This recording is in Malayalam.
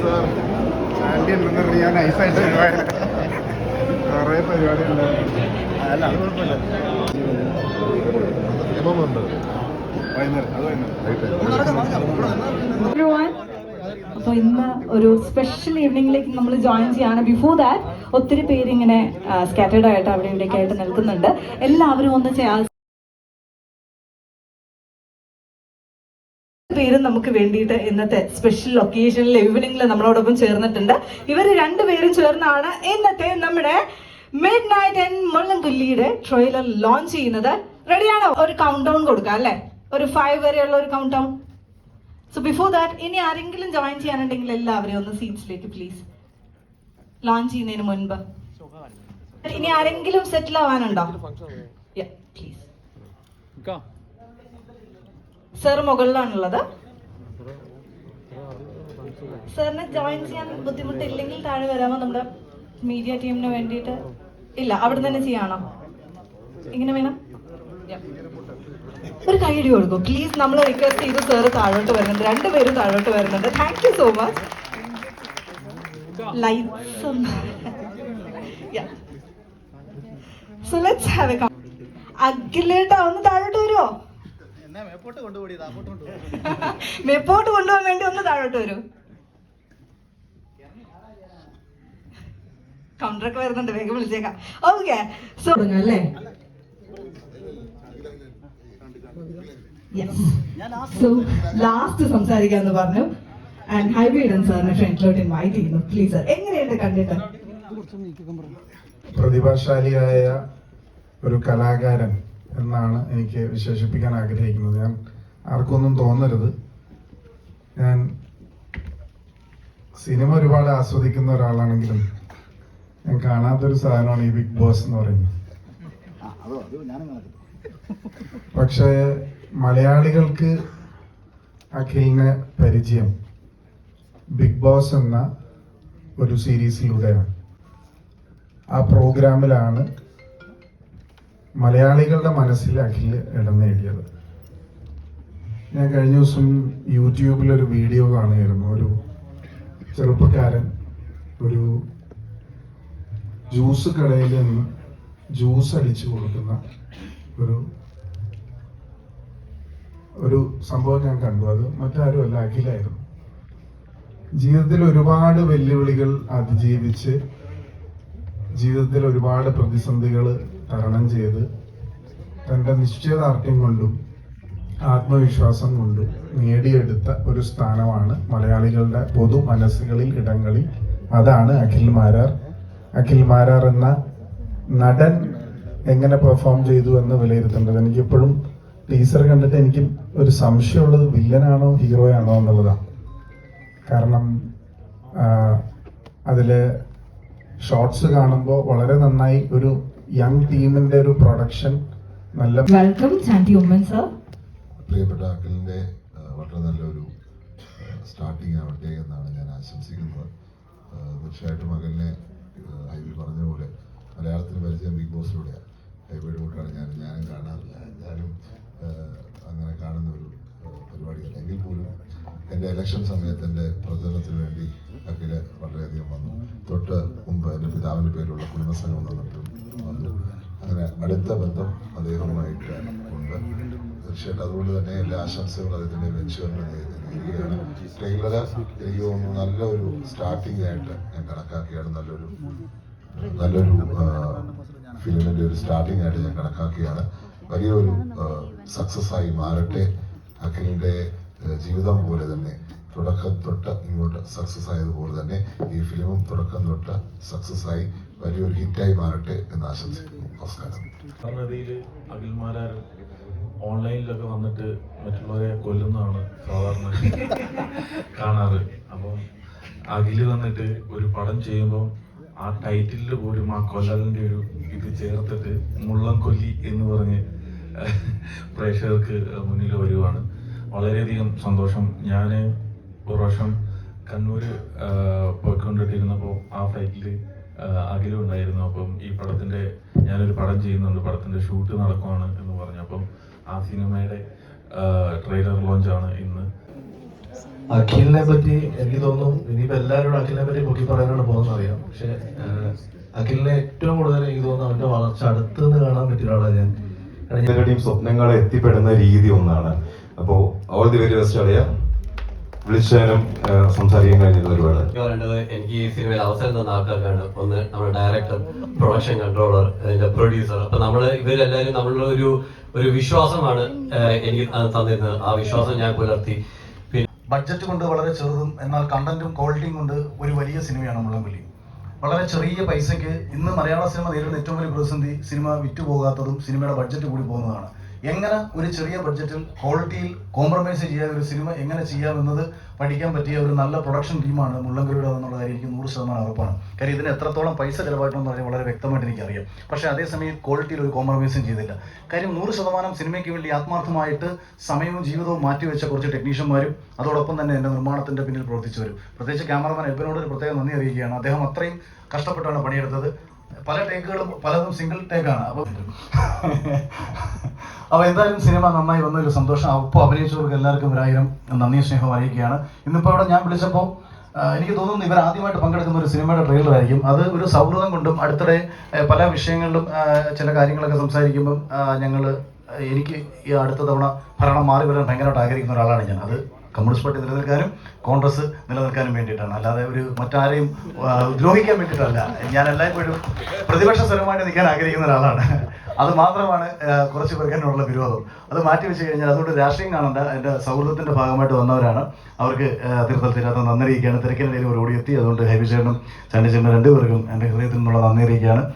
സാർ. ആന്റി ഉണ്ടെന്ന് പറഞ്ഞ് ഞാൻ നൈസായിട്ട് കുറേ പരിപാടി ഉണ്ടായിരുന്നു അല്ല. അത് കുഴപ്പമില്ല. ഉണ്ട് വൈകുന്നേരം. അത് വൈകുന്നേരം. അപ്പോൾ ഇന്ന് ഒരു സ്പെഷ്യൽ ഈവനിങ്ങിലേക്ക് നമ്മൾ ജോയിൻ ചെയ്യാണ്. ബിഫോർ ദാറ്റ് ഒത്തിരി പേര് ഇങ്ങനെ സ്കാറ്റേഡ് ആയിട്ട് അവിടെ ഇവിടെയൊക്കെ ആയിട്ട് നിൽക്കുന്നുണ്ട്. എല്ലാവരും ഒന്ന് ചെയ്യാൻ പേരും നമുക്ക് വേണ്ടിയിട്ട് ഇന്നത്തെ സ്പെഷ്യൽ ഒക്കേഷനിൽ ഈവനിങ്ങിൽ നമ്മളോടൊപ്പം ചേർന്നിട്ടുണ്ട്. ഇവർ രണ്ടുപേരും ചേർന്നാണ് ഇന്നത്തെ നമ്മുടെ മിഡ് നൈറ്റ് ആൻഡ് മുള്ളൻകുല്ലിയുടെ ട്രെയിലർ ലോഞ്ച് ചെയ്യുന്നത് റെഡിയാണോ ഒരു കൗണ്ട് ഡൗൺ കൊടുക്കാം അല്ലേ? ഒരു ഫൈവ് വരെയുള്ള ഒരു count down so before that ഇനി ആരെങ്കിലും ജോയിൻ ചെയ്യാനുണ്ടെങ്കിൽ എല്ലാവരെയും ഒന്ന് സീറ്റ്സിലേക്ക് പ്ലീസ് ലോഞ്ച് ചെയ്യുന്നതിന് മുൻപ്. ഇനി ആരെങ്കിലും സെറ്റിൽ ആവാനുണ്ടോ? Please sir മുകളിലാണുള്ളത്. സാറിന് ജോയിൻ ചെയ്യാൻ ബുദ്ധിമുട്ടില്ലെങ്കിൽ താഴെ വരാമോ? നമ്മുടെ മീഡിയ ടീമിന് വേണ്ടിയിട്ട്. ഇല്ല അവിടെ തന്നെ ചെയ്യാണോ? ഇങ്ങനെ വേണം? ഒരു കൈയടി കൊടുക്കും. പ്ലീസ് നമ്മൾ റിക്വസ്റ്റ് ചെയ്ത് സാറ് താഴോട്ട് വരുന്നുണ്ട്. രണ്ടുപേരും താഴോട്ട് വരുന്നുണ്ട്. Thank you so much light so let's have a അഖിലേട്ടാ ഒന്ന് താഴോട്ട് എന്നെ മേപ്പോട്ട് കൊണ്ടുപോയി താപ്പോട്ട് കൊണ്ടുപോയി മെപ്പോട്ട് കൊണ്ടുപോകാൻ വേണ്ടി ഒന്ന് താഴോട്ട് വരൂ. കൗണ്ടറൊക്കെ വരുന്നുണ്ട് വേഗം വിളിച്ചേക്കാം. ഓക്കെ സോ അല്ലേ? സോ ലാസ്റ്റ് സംസാരിക്കാന്ന് പറഞ്ഞു. ആൻഡ് ഹൈബീഡൻ സാറിനെ ഫ്രണ്ടിലോട്ട് ഇൻവൈറ്റ് ചെയ്യുന്നു. പ്ലീസ് സർ എങ്ങനെയുണ്ട് കണ്ടിട്ട്? പ്രതിഭാശാലിയായ ഒരു കലാകാരൻ എന്നാണ് എനിക്ക് വിശേഷിപ്പിക്കാൻ ആഗ്രഹിക്കുന്നത്. ഞാൻ ആർക്കൊന്നും തോന്നരുത്. ഞാൻ സിനിമ ഒരുപാട് ആസ്വദിക്കുന്ന ഒരാളാണെങ്കിലും ഞാൻ കാണാത്തൊരു സാധനമാണ് ഈ ബിഗ് ബോസ് എന്ന് പറയുന്നത്. പക്ഷേ മലയാളികൾക്ക് അഖിലിനെ പരിചയം ബിഗ് ബോസ് എന്ന ഒരു സീരീസിലൂടെയാണ്. ആ പ്രോഗ്രാമിലാണ് മലയാളികളുടെ മനസ്സിൽ അഖിൽ ഇടം നേടിയത്. ഞാൻ കഴിഞ്ഞ ദിവസം യൂട്യൂബിൽ ഒരു വീഡിയോ കാണുകയായിരുന്നു. ഒരു ചെറുപ്പക്കാരൻ ഒരു ജ്യൂസ് കടയിൽ നിന്ന് ജ്യൂസ് അടിച്ചു കൊടുക്കുന്ന ഒരു ഒരു സംഭവം ഞാൻ കണ്ടു. അത് മറ്റാരും അല്ല അഖിലായിരുന്നു. ജീവിതത്തിൽ ഒരുപാട് വെല്ലുവിളികൾ അതിജീവിച്ച് ജീവിതത്തിൽ ഒരുപാട് പ്രതിസന്ധികൾ തരണം ചെയ്ത് തന്റെ നിശ്ചയദാർഢ്യം കൊണ്ടും ആത്മവിശ്വാസം കൊണ്ടും നേടിയെടുത്ത ഒരു സ്ഥാനമാണ് മലയാളികളുടെ പൊതു മനസ്സുകളിൽ ഇടങ്ങളിൽ. അതാണ് അഖിൽ മാരാർ. അഖിൽ മാരാർ എന്ന നടൻ എങ്ങനെ പെർഫോം ചെയ്തു എന്ന് വിലയിരുത്തേണ്ടത്? എനിക്കിപ്പോഴും ടീസർ കണ്ടിട്ട് എനിക്ക് ഒരു സംശയമുള്ളത് വില്ലനാണോ ഹീറോയാണോ എന്നുള്ളതാണ് കാരണം അതിൽ ഷോർട്സ് കാണുമ്പോൾ വളരെ നന്നായി ഒരു യങ് ടീമിന്റെ ഒരു പ്രൊഡക്ഷൻ നല്ല വെൽക്കം ചാന്റി ഉമ്മൻ സർ പ്രിയപ്പെട്ട അഖിലിന്റെ വളരെ നല്ലൊരു സ്റ്റാർട്ടിങ് ആവട്ടെ എന്നാണ് ഞാൻ ആശംസിക്കുന്നത്. തീർച്ചയായിട്ടും അഖിലിനെ ഹൈബി പറഞ്ഞ പോലെ മലയാളത്തിൽ പരിചയം ബിഗ് ബോസിലൂടെയാണ് ഹൈബിയുടെ കൂട്ടാണ് ഞാൻ ഞാനും കാണാറില്ല. ഞാനും അങ്ങനെ കാണുന്ന ഒരു പരിപാടിയല്ല. എങ്കിൽ പോലും എന്റെ ഇലക്ഷൻ സമയത്ത് എന്റെ പ്രചരണത്തിന് വേണ്ടി അഖിൽ വളരെയധികം വന്നു. തൊട്ട് എന്റെ പിതാവിന്റെ പേരിലുള്ള കുടുംബസംഘം തന്നിട്ടും വന്നു. അങ്ങനെ അടുത്ത ബന്ധം അദ്ദേഹവുമായിട്ട് ഉണ്ട്. തീർച്ചയായിട്ടും അതുകൊണ്ട് തന്നെ എല്ലാ ആശംസകളും അദ്ദേഹത്തിന്റെ വെഞ്ചുവറിന് നേരുകയാണ് ട്രെയിലർ എനിക്ക് തോന്നുന്നു നല്ലൊരു സ്റ്റാർട്ടിംഗ് ആയിട്ട് ഞാൻ കണക്കാക്കിയാണ്. നല്ലൊരു നല്ലൊരു ഫിലിമിന്റെ ഒരു സ്റ്റാർട്ടിംഗ് ആയിട്ട് ഞാൻ കണക്കാക്കിയാണ്. വലിയൊരു സക്സസ് ആയി മാറട്ടെ. അഖിലിന്റെ ജീവിതം പോലെ തന്നെ തുടക്കം തൊട്ട് ഇങ്ങോട്ട് സക്സസ് ആയതുപോലെ തന്നെ ഈ ഫിലിമും തുടക്കം തൊട്ട് സക്സസ് ആയി വലിയൊരു ഹിറ്റായി മാറട്ടെ എന്ന് ആശംസിക്കുന്നു. നമസ്കാരം. ഓൺലൈനിലൊക്കെ വന്നിട്ട് മറ്റുള്ളവരെ കൊല്ലുന്നതാണ് സാധാരണ കാണാറ്. അപ്പം അഖിൽ വന്നിട്ട് ഒരു പടം ചെയ്യുമ്പോൾ ആ ടൈറ്റിലിൽ പോലും ആ കൊല്ലലിന്റെ ഒരു ഇത് ചേർത്തിട്ട് മുള്ളം കൊല്ലി എന്ന് പറഞ്ഞ് പ്രേക്ഷകർക്ക് മുന്നിൽ വരുവാണ്. വളരെയധികം സന്തോഷം. ഞാൻ ഒരു പ്രാവശ്യം കണ്ണൂർ പോയിക്കൊണ്ടിട്ടിരുന്നപ്പോൾ ആ ഫ്ലൈറ്റിൽ അഖിലും ഉണ്ടായിരുന്നു അപ്പം ഈ പടത്തിന്റെ ഞാനൊരു പടം ചെയ്യുന്നുണ്ട്. പടത്തിന്റെ ഷൂട്ട് നടക്കുവാണ് എന്ന് പറഞ്ഞു. അപ്പം ആ സിനിമയുടെ ട്രെയിലർ ലോഞ്ചാണ് ഇന്ന്. അഖിലിനെ പറ്റി എനിക്ക് തോന്നുന്നു ഇനിയിപ്പോ എല്ലാവരോടും അഖിലിനെ പറ്റി പൊക്കി പറയാനാണ് പോകുന്നത് അറിയാം. പക്ഷെ അഖിലിനെ ഏറ്റവും കൂടുതൽ എനിക്ക് തോന്നുന്നു അവന്റെ വളർച്ച അടുത്ത് നിന്ന് കാണാൻ പറ്റിയ ഒരാളാണ് ഞാൻ. സ്വപ്നങ്ങൾ എത്തിപ്പെടുന്ന രീതി ഒന്നാണ്. അപ്പോ ഓൾ ദി വെരി ബെസ്റ്റ് അറിയാം വിളിച്ചാലും സംസാരിക്കാൻ കഴിഞ്ഞിരുന്ന ഒരുപാട്. എനിക്ക് പറയേണ്ടത് എനിക്ക് ഈ സിനിമയിൽ അവസരം തന്ന ആൾക്കാർക്കാണ്. ഒന്ന് നമ്മുടെ ഡയറക്ടർ പ്രൊഡക്ഷൻ കൺട്രോളർ അതിന്റെ പ്രൊഡ്യൂസർ അപ്പൊ നമ്മൾ ഇവരെല്ലാവരും നമ്മളുടെ ഒരു ഒരു വിശ്വാസമാണ് എനിക്ക് തന്നിരുന്നത്. ആ വിശ്വാസം ഞാൻ പുലർത്തി. പിന്നെ ബഡ്ജറ്റ് കൊണ്ട് വളരെ ചെറുതും എന്നാൽ കണ്ടന്റും ക്വാളിറ്റിയും കൊണ്ട് ഒരു വലിയ സിനിമയാണ് മുള്ളംപുലി വളരെ ചെറിയ പൈസയ്ക്ക് ഇന്ന് മലയാള സിനിമ നേരിടുന്ന ഏറ്റവും വലിയ പ്രതിസന്ധി സിനിമ വിറ്റുപോകാത്തതും സിനിമയുടെ ബഡ്ജറ്റ് കൂടി പോകുന്നതാണ്. എങ്ങനെ ഒരു ചെറിയ ബഡ്ജറ്റിൽ ക്വാളിറ്റിയിൽ കോംപ്രമൈസ് ചെയ്യാതെ ഒരു സിനിമ എങ്ങനെ ചെയ്യാമെന്നത് പഠിക്കാൻ പറ്റിയ ഒരു നല്ല പ്രൊഡക്ഷൻ ടീമാണ് മുള്ളംകൊല്ലിയുടെ എന്നുള്ള കാര്യം എനിക്ക് നൂറ് ശതമാനം ഉറപ്പാണ്. കാര്യം ഇതിന് എത്രത്തോളം പൈസ ചിലവായിട്ടുണ്ടെന്ന് പറഞ്ഞാൽ വളരെ വ്യക്തമായിട്ട് എനിക്കറിയാം. പക്ഷേ അതേസമയം ക്വാളിറ്റിയിൽ ഒരു കോംപ്രമൈസും ചെയ്തില്ല. കാര്യം നൂറ് ശതമാനം സിനിമയ്ക്ക് വേണ്ടി ആത്മാർത്ഥമായിട്ട് സമയവും ജീവിതവും മാറ്റിവെച്ച കുറച്ച് ടെക്നീഷ്യന്മാരും അതോടൊപ്പം തന്നെ എന്റെ നിർമ്മാണത്തിന്റെ പിന്നിൽ പ്രവർത്തിച്ചവരും. പ്രത്യേകിച്ച് ക്യാമറമാൻ എബിനോട് ഒരു പ്രത്യേകം നന്ദി അറിയിക്കുകയാണ്. അദ്ദേഹം അത്രയും കഷ്ടപ്പെട്ടാണ് പണിയെടുത്തത്. പല ടേക്കുകളും പലതും സിംഗിൾ ടേക്കാണ് അപ്പോൾ അപ്പോൾ എന്തായാലും സിനിമ നന്നായി വന്ന ഒരു സന്തോഷം. അപ്പോൾ അഭിനയിച്ചവർക്ക് എല്ലാവർക്കും ഒരായിരം നന്ദി സ്നേഹം അറിയിക്കുകയാണ്. ഇന്നിപ്പോൾ ഇവിടെ ഞാൻ വിളിച്ചപ്പോൾ എനിക്ക് തോന്നുന്നു ഇവർ ആദ്യമായിട്ട് പങ്കെടുക്കുന്ന ഒരു സിനിമയുടെ ട്രെയിലർ ആയിരിക്കും. അത് ഒരു സൗഹൃദം കൊണ്ടും അടുത്തിടെ പല വിഷയങ്ങളിലും ചില കാര്യങ്ങളൊക്കെ സംസാരിക്കുമ്പം ഞങ്ങൾ എനിക്ക് ഈ അടുത്ത തവണ ഭരണം മാറി വരാൻ ഭയങ്കരമായിട്ട് ആഗ്രഹിക്കുന്ന ഒരാളാണ് ഞാൻ. അത് കമ്മ്യൂണിസ്റ്റ് പാർട്ടി നിലനിൽക്കാനും കോൺഗ്രസ് നിലനിൽക്കാനും വേണ്ടിയിട്ടാണ്. അല്ലാതെ ഒരു മറ്റാരെയും ദ്രോഹിക്കാൻ വേണ്ടിയിട്ടല്ല. ഞാൻ എല്ലായ്പ്പോഴും പ്രതിപക്ഷ സ്ഥലമായിട്ട് നിൽക്കാൻ ആഗ്രഹിക്കുന്ന ഒരാളാണ്. അത് മാത്രമാണ് കുറച്ച് പേർക്ക് എന്നോടുള്ള വിരോധം. അത് മാറ്റി വെച്ച് കഴിഞ്ഞാൽ അതുകൊണ്ട് രാഷ്ട്രീയം കാണണ്ട. എന്റെ സൗഹൃദത്തിന്റെ ഭാഗമായിട്ട് വന്നവരാണ്. അവർക്ക് തിരുത്തൽ തീരാത്ത നന്ദി അറിയിക്കുകയാണ്. തിരക്കിനിടയിൽ ഒരു ഓടിയെത്തി അതുകൊണ്ട് ഹൈബിചേട്ടനും ചാണ്ടിച്ചേട്ടനും രണ്ടുപേർക്കും എന്റെ ഹൃദയത്തിൽ നിന്നുള്ള നന്ദി അറിയിക്കുകയാണ്.